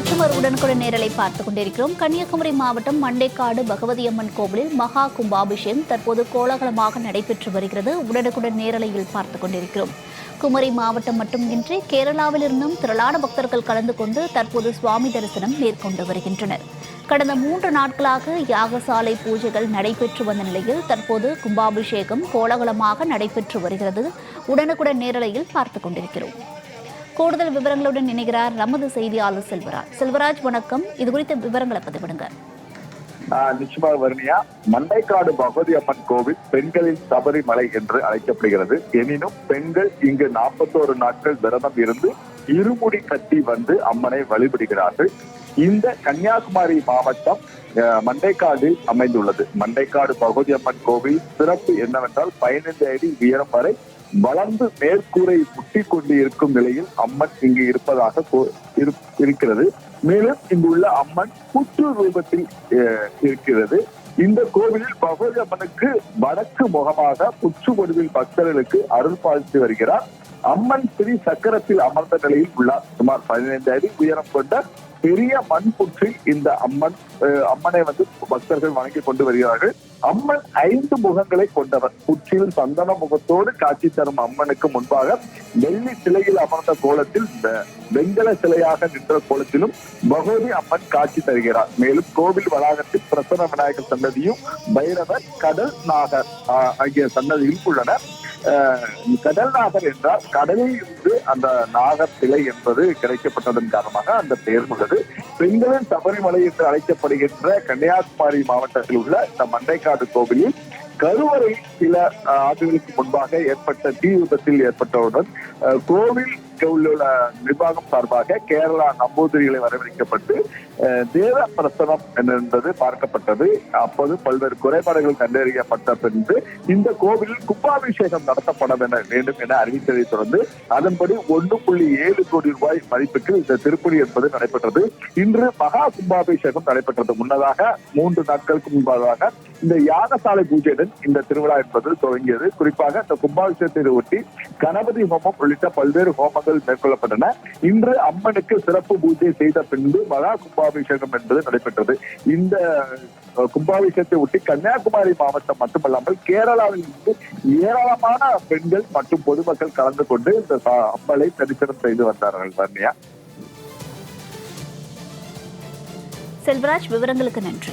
மற்றும் ஒரு உடனுக்குடன் நேரலை பார்த்துக் கொண்டிருக்கிறோம். கன்னியாகுமரி மாவட்டம் மண்டைக்காடு பகவதியம்மன் கோவிலில் மகா கும்பாபிஷேகம் தற்போது கோலாகலமாக நடைபெற்று வருகிறது. உடனுக்குடன் நேரலையில் பார்த்துக் கொண்டிருக்கிறோம். குமரி மாவட்டம் மட்டுமின்றி கேரளாவிலிருந்தும் திரளான பக்தர்கள் கலந்து கொண்டு தற்போது சுவாமி தரிசனம் மேற்கொண்டு வருகின்றனர். கடந்த மூன்று நாட்களாக யாகசாலை பூஜைகள் நடைபெற்று வந்த நிலையில் தற்போது கும்பாபிஷேகம் கோலாகலமாக நடைபெற்று வருகிறது. உடனுக்குடன் நேரலையில் பார்த்துக் கொண்டிருக்கிறோம். கூடுதல் விவரங்களுடன் இணைகிறார் நமது செய்தியாளர் செல்வராஜ். செல்வராஜ் வணக்கம். இது குறித்த விவரங்களை பதிவிடுங்க. நிச்சயமாக வர்ணியா மண்டைக்காடு பகவதி அம்மன் கோவில் பெண்களின் சபரிமலை என்று அழைக்கப்படுகிறது. எனினும் பெண்கள் இங்கு நாற்பத்தோரு நாட்கள் விரதம் இருந்து இருமுடி கட்டி வந்து அம்மனை வழிபடுகிறார்கள். இந்த கன்னியாகுமரி மாவட்டம் ஆஹ் மண்டைக்காடு அமைந்துள்ளது. மண்டைக்காடு பகவதி அம்மன் கோவில் சிறப்பு என்னவென்றால் பதினைந்து அடி உயரம் வரை வளர்ந்து மேற்கூரை முட்டி கொண்டு இருக்கும் நிலையில் அம்மன் இங்கு இருப்பதாக இருக்கிறது. மேலும் இங்குள்ள அம்மன் புற்று ரூபத்தில் இருக்கிறது. இந்த கோவிலில் பகவதி அம்மனுக்கு வடக்கு முகமாக புற்று வடிவில் பக்தர்களுக்கு அருள் பாதித்து வருகிறார். அம்மன் ஸ்ரீ சக்கரத்தில் அமர்ந்த நிலையில் உள்ளார். சுமார் பதினைந்து அடி உயரம் கொண்ட பெரிய மண் புற்றில் இந்த அம்மன் அம்மனை வந்து பக்தர்கள் வணங்கி கொண்டு வருகிறார்கள். அம்மன் ஐந்து முகங்களை கொண்டவர் புற்றில் சந்தன முகத்தோடு காட்சி தரும் அம்மனுக்கு முன்பாக வெள்ளி சிலையில் அமர்ந்த கோலத்தில் இந்த வெண்கல சிலையாக நின்ற கோலத்திலும் பகவதி அம்மன் காட்சி தருகிறார். மேலும் கோவில் வளாகத்தில் பிரசன்ன விநாயகர் சன்னதியும் பைரவர் கடல் நாகர் ஆஹ், ஆகிய சன்னதியும் உள்ளன. கடல் நாகர் என்றால் கடலில் இருந்து அந்த நாகத்திலை சிலை என்பது கிடைக்கப்பட்டதன் காரணமாக அந்த பெயர் உள்ளது. பெண்களின் சபரிமலை என்று அழைக்கப்படுகின்ற கன்னியாகுமரி மாவட்டத்தில் உள்ள இந்த மண்டைக்காடு கோவிலில் கருவறை சில ஆஹ், ஆண்டுகளுக்கு முன்பாக ஏற்பட்ட தீ விபத்தில் ஏற்பட்டவுடன் கோவில் உள்ள நிர்வாகம் சார்பாக கேரளா நம்பூதிரிகளை வரவேற்கப்பட்டு தேவ பிரசனம் என்பது பார்க்கப்பட்டது. அப்போது பல்வேறு குறைபாடுகள் கண்டறியப்பட்ட பின்பு இந்த கோவிலில் கும்பாபிஷேகம் நடத்தப்பட வேண்டும் என அறிவித்ததை தொடர்ந்து அதன்படி ஒன்று புள்ளி ஏழு கோடி ரூபாய் மதிப்புக்கு இந்த திருப்பணி என்பது நடைபெற்றது. இன்று மகா கும்பாபிஷேகம் நடைபெற்றது. முன்னதாக மூன்று நாட்களுக்கு முன்பதாக இந்த யாகசாலை பூஜையுடன் இந்த திருவிழா என்பது துவங்கியது. குறிப்பாக இந்த கும்பாபிஷேகத்தை ஒட்டி கணபதி ஹோமம் உள்ளிட்ட பல்வேறு ஹோமங்கள் மேற்கொள்ளப்பட்டன. இன்று அம்மனுக்கு சிறப்பு பூஜை செய்த பின்பு மகா கும்பாபிஷேகம் என்பது நடைபெற்றது. இந்த கும்பாபிஷேகத்தை ஒட்டி கன்னியாகுமரி மாவட்டம் மட்டுமல்லாமல் கேரளாவில் இருந்து ஏராளமான பெண்கள் மற்றும் பொதுமக்கள் கலந்து கொண்டு இந்த அம்மலை தரிசனம் செய்து வந்தார்கள் வர்ணியா செல்வராஜ் விவரங்களுக்கு நன்றி.